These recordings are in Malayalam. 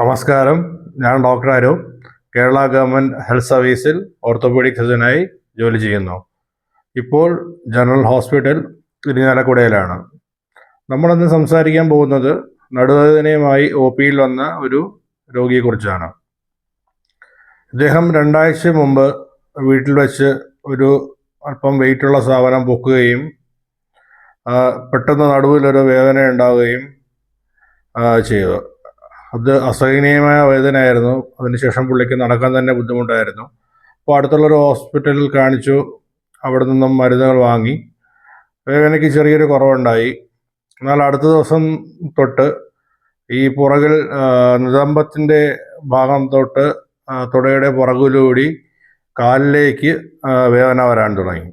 നമസ്കാരം. ഞാൻ ഡോക്ടർ അരു കേരള ഗവൺമെന്റ് ഹെൽത്ത് സർവീസിൽ ഓർത്തോപീഡിക് സർജനായി ജോലി ചെയ്യുന്നു. ഇപ്പോൾ ജനറൽ ഹോസ്പിറ്റൽ ഇരിഞ്ഞാലക്കുടയിലാണ് നമ്മളിന്ന് സംസാരിക്കാൻ പോകുന്നത് നടുവേദനയുമായി ഒ പിയിൽ വന്ന ഒരു രോഗിയെക്കുറിച്ചാണ്. ഇദ്ദേഹം രണ്ടാഴ്ച മുമ്പ് വീട്ടിൽ വെച്ച് ഒരു അല്പം വെയിറ്റുള്ള സാധനം പൊക്കുകയും പെട്ടെന്ന് നടുവിലൊരു വേദന ഉണ്ടാവുകയും ചെയ്തു. അത് അസഹനീയമായ വേദനയായിരുന്നു. അതിനുശേഷം പുള്ളിക്ക് നടക്കാൻ തന്നെ ബുദ്ധിമുട്ടായിരുന്നു. അപ്പോൾ അടുത്തുള്ളൊരു ഹോസ്പിറ്റലിൽ കാണിച്ചു. അവിടെ നിന്നും മരുന്നുകൾ വാങ്ങി. വേദനയ്ക്ക് ചെറിയൊരു കുറവുണ്ടായി. എന്നാൽ അടുത്ത ദിവസം തൊട്ട് ഈ പുറകിൽ നിതമ്പത്തിന്റെ ഭാഗം തൊട്ട് തുടയുടെ പുറകിലൂടി കാലിലേക്ക് വേദന വരാൻ തുടങ്ങി.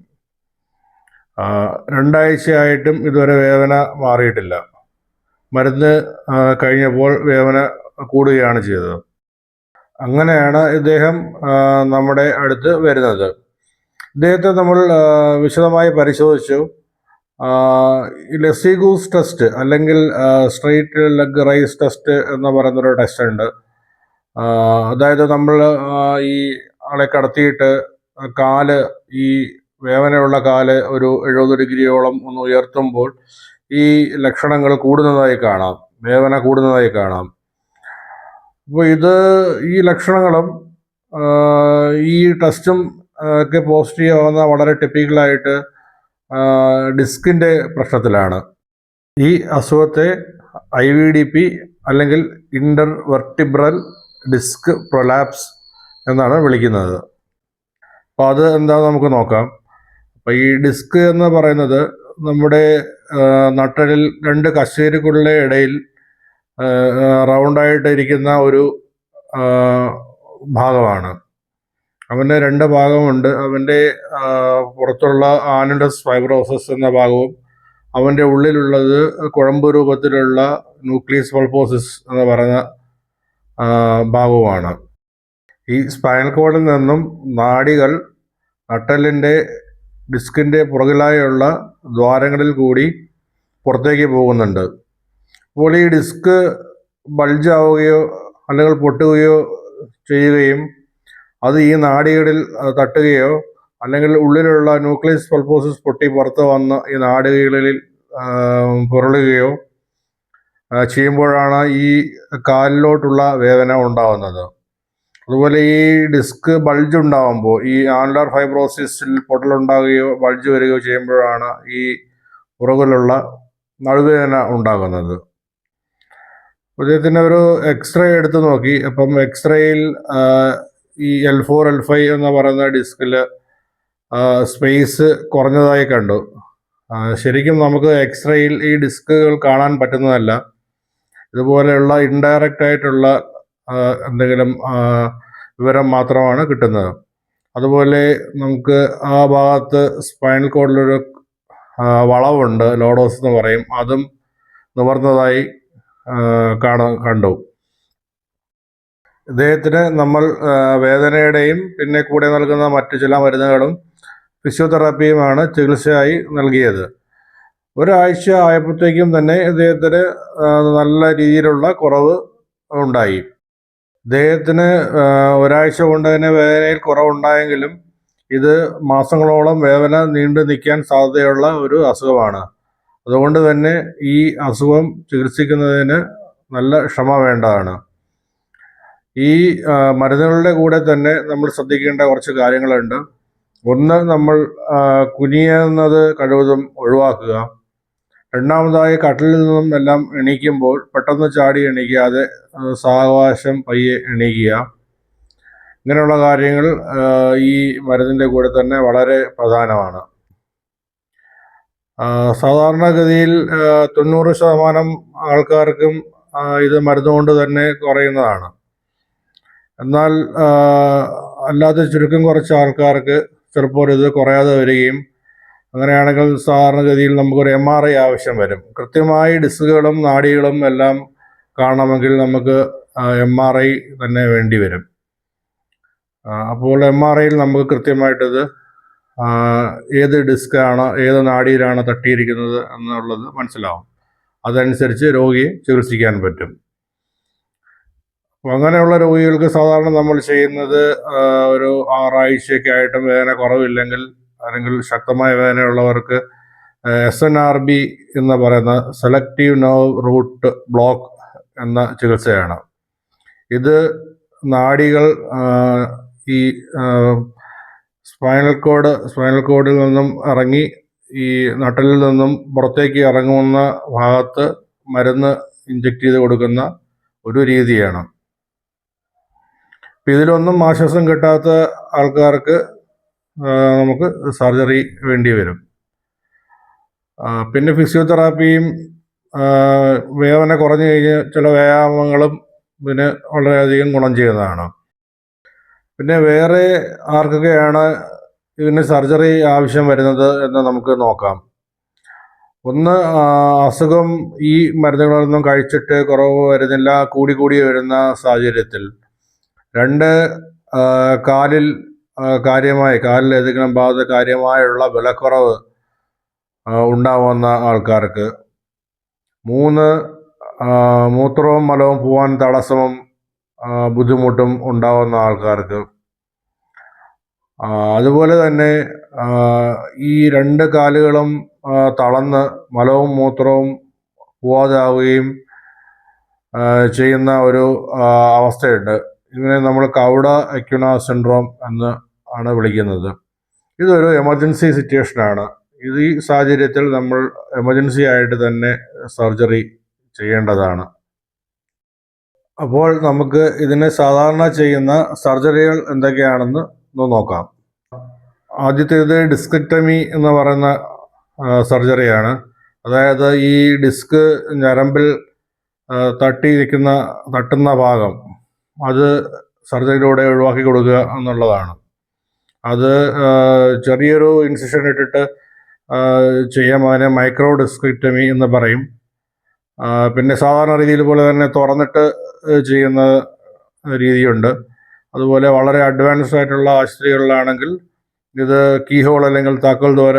രണ്ടാഴ്ചയായിട്ടും ഇതുവരെ വേദന മാറിയിട്ടില്ല. മരുന്ന് കഴിഞ്ഞപ്പോൾ വേദന കൂടുകയാണ് ചെയ്തത്. അങ്ങനെയാണ് ഇദ്ദേഹം നമ്മുടെ അടുത്ത് വരുന്നത്. ഇദ്ദേഹത്തെ നമ്മൾ വിശദമായി പരിശോധിച്ചു. ലെസിഗൂസ് ടെസ്റ്റ് അല്ലെങ്കിൽ സ്ട്രെയിറ്റ് ലെഗ് റൈസ് ടെസ്റ്റ് എന്ന് പറയുന്നൊരു ടെസ്റ്റ് ഉണ്ട്. അതായത് നമ്മൾ ഈ ആളെ കടത്തിയിട്ട് കാൽ ഈ വേവനയുള്ള കാൽ ഒരു എഴുപത് ഡിഗ്രിയോളം ഒന്ന് ഉയർത്തുമ്പോൾ ഈ ലക്ഷണങ്ങൾ കൂടുന്നതായി കാണാം വേദന കൂടുന്നതായി കാണാം. അപ്പോൾ ഇത് ഈ ലക്ഷണങ്ങളും ഈ ടെസ്റ്റും ഒക്കെ പോസിറ്റീവ് ആവുന്ന വളരെ ടിപ്പിക്കലായിട്ട് ഡിസ്കിന്റെ പ്രശ്നത്തിലാണ്. ഈ അസുഖത്തെ ഐ വി ഡി പി അല്ലെങ്കിൽ ഇന്റർ വെർട്ടിബ്രൽ ഡിസ്ക് പ്രൊലാപ്സ് എന്നാണ് വിളിക്കുന്നത്. അപ്പോൾ അത് എന്താണെന്ന് നമുക്ക് നോക്കാം. അപ്പോൾ ഈ ഡിസ്ക് എന്ന് പറയുന്നത് നമ്മുടെ നട്ടലിൽ രണ്ട് കസേരകളുടെ ഇടയിൽ റൗണ്ടായിട്ട് ഇരിക്കുന്ന ഒരു ഭാഗമാണ്. അവന്റെ രണ്ട് ഭാഗമുണ്ട്. അവന്റെ പുറത്തുള്ള ആനഡസ് ഫൈബ്രോസസ് എന്ന ഭാഗവും അവന്റെ ഉള്ളിലുള്ളത് കുഴമ്പ് രൂപത്തിലുള്ള ന്യൂക്ലിയസ് പൾപ്പോസിസ് എന്ന് പറയുന്ന ഭാഗവുമാണ്. ഈ സ്പൈനൽ കോഡിൽ നിന്നും നാടികൾ നട്ടലിന്റെ ഡിസ്കിന്റെ പുറകിലായുള്ള ദ്വാരങ്ങളിൽ കൂടി പുറത്തേക്ക് പോകുന്നുണ്ട്. അപ്പോൾ ഈ ഡിസ്ക് ബൾജ് ആവുകയോ അല്ലെങ്കിൽ പൊട്ടുകയോ ചെയ്യുകയും അത് ഈ നാടികളിൽ തട്ടുകയോ അല്ലെങ്കിൽ ഉള്ളിലുള്ള ന്യൂക്ലിയസ് പൾപ്പോസിസ് പൊട്ടി പുറത്ത് വന്ന് ഈ നാടുകളിൽ പുരളുകയോ ചെയ്യുമ്പോഴാണ് ഈ കാലിലോട്ടുള്ള വേദന ഉണ്ടാവുന്നത് അതുപോലെ ഈ ഡിസ്ക് ബൾജ് ഉണ്ടാകുമ്പോൾ ഈ ആൻഡർ ഫൈബ്രോസിസിൽ പൊട്ടലുണ്ടാകുകയോ ബൾജ് വരികയോ ചെയ്യുമ്പോഴാണ് ഈ പുറകിലുള്ള നടുവേദന ഉണ്ടാകുന്നത്. അദ്ദേഹത്തിന്റെ ഒരു എക്സ്റേ എടുത്ത് നോക്കി. അപ്പം എക്സ്റേയിൽ ഈ എൽ ഫോർ എൽ ഫൈവ് എന്ന് പറയുന്ന ഡിസ്കിൽ സ്പേസ് കുറഞ്ഞതായി കണ്ടു. ശരിക്കും നമുക്ക് എക്സ്റേയിൽ ഈ ഡിസ്കുകൾ കാണാൻ പറ്റുന്നതല്ല. ഇതുപോലെയുള്ള ഇൻഡയറക്റ്റ് ആയിട്ടുള്ള എന്തെങ്കിലും വിവരം മാത്രമാണ് കിട്ടുന്നത്. അതുപോലെ നമുക്ക് ആ ഭാഗത്ത് സ്പൈനൽ കോഡിലൊരു വളവുണ്ട് ലോഡോസ് എന്ന് പറയും. അതും നിവർന്നതായി കാണ കണ്ടു. ഇദ്ദേഹത്തിന് നമ്മൾ വേദനയുടെയും പിന്നെ കൂടെ നൽകുന്ന മറ്റു ചില മരുന്നുകളും ഫിസിയോതെറാപ്പിയുമാണ് ചികിത്സയായി നൽകിയത്. ഒരാഴ്ച ആയപ്പോഴത്തേക്കും തന്നെ ഇദ്ദേഹത്തിന് നല്ല രീതിയിലുള്ള കുറവ് ഉണ്ടായി. ഇദ്ദേഹത്തിന് ഒരാഴ്ച കൊണ്ട് തന്നെ വേദനയിൽ കുറവുണ്ടായെങ്കിലും ഇത് മാസങ്ങളോളം വേദന നീണ്ടു നിൽക്കാൻ സാധ്യതയുള്ള ഒരു അസുഖമാണ്. അതുകൊണ്ട് തന്നെ ഈ അസുഖം ചികിത്സിക്കുന്നതിന് നല്ല ക്ഷമ വേണ്ടതാണ്. ഈ മരുന്നുകളുടെ കൂടെ തന്നെ നമ്മൾ ശ്രദ്ധിക്കേണ്ട കുറച്ച് കാര്യങ്ങളുണ്ട്. ഒന്ന് നമ്മൾ കുനിയുന്നത് കഴിവതും ഒഴിവാക്കുക. രണ്ടാമതായി കട്ടിലിൽ നിന്നും എല്ലാം എണീക്കുമ്പോൾ പെട്ടെന്ന് ചാടി എണീക്കാതെ സാവകാശം പയ്യെ എണീക്കുക. ഇങ്ങനെയുള്ള കാര്യങ്ങൾ ഈ മരുന്നിന്റെ കൂടെ തന്നെ വളരെ പ്രധാനമാണ്. സാധാരണഗതിയിൽ തൊണ്ണൂറ് ശതമാനം ആൾക്കാർക്കും ഇത് മരുന്ന് കൊണ്ട് തന്നെ കുറയുന്നതാണ്. എന്നാൽ അല്ലാതെ ചുരുക്കം കുറച്ച് ആൾക്കാർക്ക് ചിലപ്പോൾ ഇത് കുറയാതെ വരികയും അങ്ങനെയാണെങ്കിൽ സാധാരണഗതിയിൽ നമുക്കൊരു എം ആർ ഐ ആവശ്യം വരും. കൃത്യമായി ഡിസ്കുകളും നാടികളും എല്ലാം കാണണമെങ്കിൽ നമുക്ക് എം ആർ ഐ തന്നെ വേണ്ടി വരും. അപ്പോൾ എം ആർ ഐയിൽ നമുക്ക് കൃത്യമായിട്ടത് ഏത് ഡിസ്കാണ് ഏത് നാടിയിലാണ് തട്ടിയിരിക്കുന്നത് എന്നുള്ളത് മനസ്സിലാവും. അതനുസരിച്ച് രോഗിയെ ചികിത്സിക്കാൻ പറ്റും. അപ്പോൾ അങ്ങനെയുള്ള രോഗികൾക്ക് സാധാരണ നമ്മൾ ചെയ്യുന്നത് ഒരു ആറാഴ്ചയൊക്കെ ആയിട്ടും വേദന കുറവില്ലെങ്കിൽ അല്ലെങ്കിൽ ശക്തമായ വേദനയുള്ളവർക്ക് എസ് എൻ ആർ ബി എന്ന് പറയുന്ന സെലക്റ്റീവ് നെർവ് റൂട്ട് ബ്ലോക്ക് എന്ന ചികിത്സയാണ്. ഇത് നാഡികൾ ഈ സ്പൈനൽ കോഡ് സ്പൈനൽ കോഡിൽ നിന്നും ഇറങ്ങി ഈ നട്ടലിൽ നിന്നും പുറത്തേക്ക് ഇറങ്ങുന്ന ഭാഗത്ത് മരുന്ന് ഇഞ്ചെക്ട് ചെയ്ത് കൊടുക്കുന്ന ഒരു രീതിയാണ്. ഇതിലൊന്നും ആശ്വാസം കിട്ടാത്ത ആൾക്കാർക്ക് നമുക്ക് സർജറി വേണ്ടി വരും. പിന്നെ ഫിസിയോതെറാപ്പിയും വേദന കുറഞ്ഞു കഴിഞ്ഞ് ചില വ്യായാമങ്ങളും പിന്നെ വളരെയധികം ഗുണം ചെയ്യുന്നതാണ്. പിന്നെ വേറെ ആർക്കൊക്കെയാണ് ഇതിന് സർജറി ആവശ്യം വരുന്നത് എന്ന് നമുക്ക് നോക്കാം. ഒന്ന് അസുഖം ഈ മരുന്നുകളൊന്നും കഴിച്ചിട്ട് കുറവ് വരുന്നില്ല കൂടി കൂടി വരുന്ന സാഹചര്യത്തിൽ. രണ്ട് കാലിൽ കാര്യമായി കാലിൽ ഏതെങ്കിലും ഭാഗത്ത് കാര്യമായുള്ള വിലക്കുറവ് ഉണ്ടാവുന്ന ആൾക്കാർക്ക്. മൂന്ന് മൂത്രവും മലവും പോവാൻ തടസ്സവും ബുദ്ധിമുട്ടും ഉണ്ടാവുന്ന ആൾക്കാർക്ക്. അതുപോലെ തന്നെ ഈ രണ്ട് കാലുകളും തളന്ന് മലവും മൂത്രവും പോവാതാവുകയും ചെയ്യുന്ന ഒരു അവസ്ഥയുണ്ട്. ഇതിനെ നമ്മൾ കൗഡ എക്യുണ സിൻഡ്രോം എന്ന് ആണ് വിളിക്കുന്നത്. ഇതൊരു എമർജൻസി സിറ്റുവേഷനാണ് ഇത് ഈ സാഹചര്യത്തിൽ നമ്മൾ എമർജൻസി ആയിട്ട് തന്നെ സർജറി ചെയ്യേണ്ടതാണ്. അപ്പോൾ നമുക്ക് ഇതിനെ സാധാരണ ചെയ്യുന്ന സർജറികൾ എന്തൊക്കെയാണെന്ന് ഒന്ന് നോക്കാം. ആദ്യത്തേത് ഡിസ്ക്രിറ്റമി എന്ന് പറയുന്ന സർജറിയാണ് അതായത് ഈ ഡിസ്ക് ഞരമ്പിൽ തട്ടിയിരിക്കുന്ന തട്ടുന്ന ഭാഗം അത് സർജറിയിലൂടെ ഒഴിവാക്കി കൊടുക്കുക എന്നുള്ളതാണ്. അത് ചെറിയൊരു ഇൻസിഷൻ ഇട്ടിട്ട് ചെയ്യാം അതിനെ മൈക്രോ ഡിസ്ക്രിപ്റ്റമി എന്ന് പറയും. പിന്നെ സാധാരണ രീതിയിൽ പോലെ തന്നെ തുറന്നിട്ട് ചെയ്യുന്ന രീതിയുണ്ട്. അതുപോലെ വളരെ അഡ്വാൻസ്ഡ് ആയിട്ടുള്ള ആശുപത്രികളിലാണെങ്കിൽ ഇത് കീഹോൾ അല്ലെങ്കിൽ താക്കൽ ദ്വാര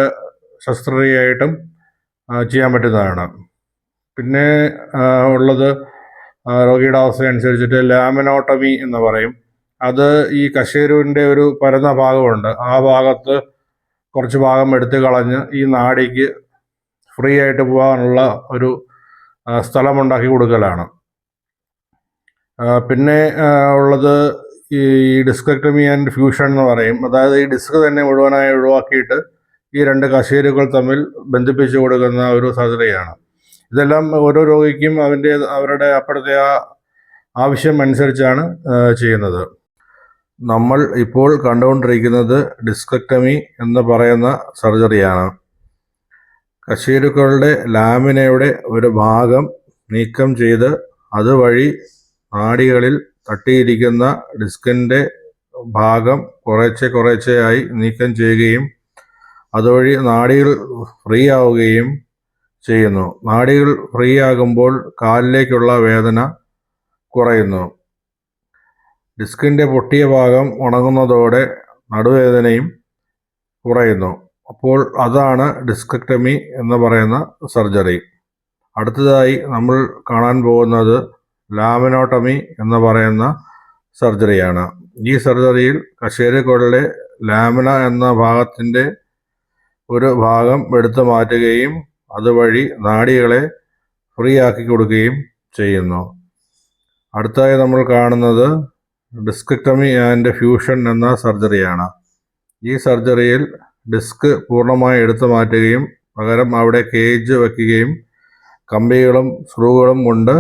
ശസ്ത്രക്രിയയായിട്ടും ചെയ്യാൻ പറ്റുന്നതാണ്. പിന്നെ ഉള്ളത് രോഗിയുടെ അവസ്ഥ അനുസരിച്ചിട്ട് ലാമിനോട്ടമി എന്ന് പറയും. അത് ഈ കശേരുവിന്റെ ഒരു പരന്ന ഭാഗമുണ്ട് ആ ഭാഗത്ത് കുറച്ച് ഭാഗം എടുത്തു കളഞ്ഞ് ഈ നാടിക്ക് ഫ്രീ ആയിട്ട് പോകാനുള്ള ഒരു സ്ഥലമുണ്ടാക്കി കൊടുക്കലാണ്. പിന്നെ ഉള്ളത് ഈ ഡിസ്കക്ടമി ആൻഡ് ഫ്യൂഷൻ എന്ന് പറയും. അതായത് ഈ ഡിസ്ക് തന്നെ മുഴുവനായി ഒഴിവാക്കിയിട്ട് ഈ രണ്ട് കശേരുകൾ തമ്മിൽ ബന്ധിപ്പിച്ചു കൊടുക്കുന്ന ഒരു സർജറിയാണ് ഇതെല്ലാം ഓരോ രോഗിക്കും അവന്റെ അവരുടെ അപ്പോഴത്തെ ആ ആവശ്യം അനുസരിച്ചാണ് ചെയ്യുന്നത്. നമ്മൾ ഇപ്പോൾ കണ്ടുകൊണ്ടിരിക്കുന്നത് ഡിസ്കക്ടമി എന്ന് പറയുന്ന സർജറിയാണ്. കശീരുക്കളുടെ ലാമിനയുടെ ഒരു ഭാഗം നീക്കം ചെയ്ത് അതുവഴി നാടികളിൽ തട്ടിയിരിക്കുന്ന ഡിസ്കിന്റെ ഭാഗം കുറേശ്ശെ കുറേശ്ശെയായി നീക്കം ചെയ്യുകയും അതുവഴി നാടികൾ ഫ്രീ ആവുകയും ചെയ്യുന്നു. നാടികൾ ഫ്രീ ആകുമ്പോൾ കാലിലേക്കുള്ള വേദന കുറയുന്നു. ഡിസ്കിന്റെ പൊട്ടിയ ഭാഗം ഉണങ്ങുന്നതോടെ നടുവേദനയും കുറയുന്നു. അപ്പോൾ അതാണ് ഡിസ്കക്ടമി എന്ന് പറയുന്ന സർജറി. അടുത്തതായി നമ്മൾ കാണാൻ പോകുന്നത് ലാമിനോട്ടമി എന്ന് പറയുന്ന സർജറിയാണ്. ഈ സർജറിയിൽ കശേരിക്കോടിലെ ലാമിന എന്ന ഭാഗത്തിന്റെ ഒരു ഭാഗം എടുത്തു മാറ്റുകയും അതുവഴി നാടികളെ ഫ്രീ ആക്കി കൊടുക്കുകയും ചെയ്യുന്നു. അടുത്തതായി നമ്മൾ കാണുന്നത് ഡിസ്കക്ടമി ആൻഡ് ഫ്യൂഷൻ എന്ന സർജറിയാണ്. ഈ സർജറിയിൽ ഡിസ്ക് പൂർണമായി എടുത്തു മാറ്റുകയും പകരം അവിടെ കേജ് വയ്ക്കുകയും കമ്പികളും സ്ക്രൂകളും കൊണ്ട്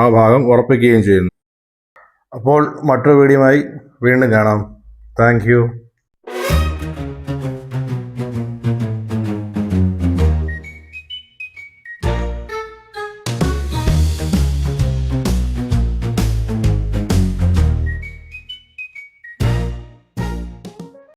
ആ ഭാഗം ഉറപ്പിക്കുകയും ചെയ്യുന്നു. അപ്പോൾ മറ്റൊരു വീഡിയോയുമായി വീണ്ടും കാണാം. താങ്ക്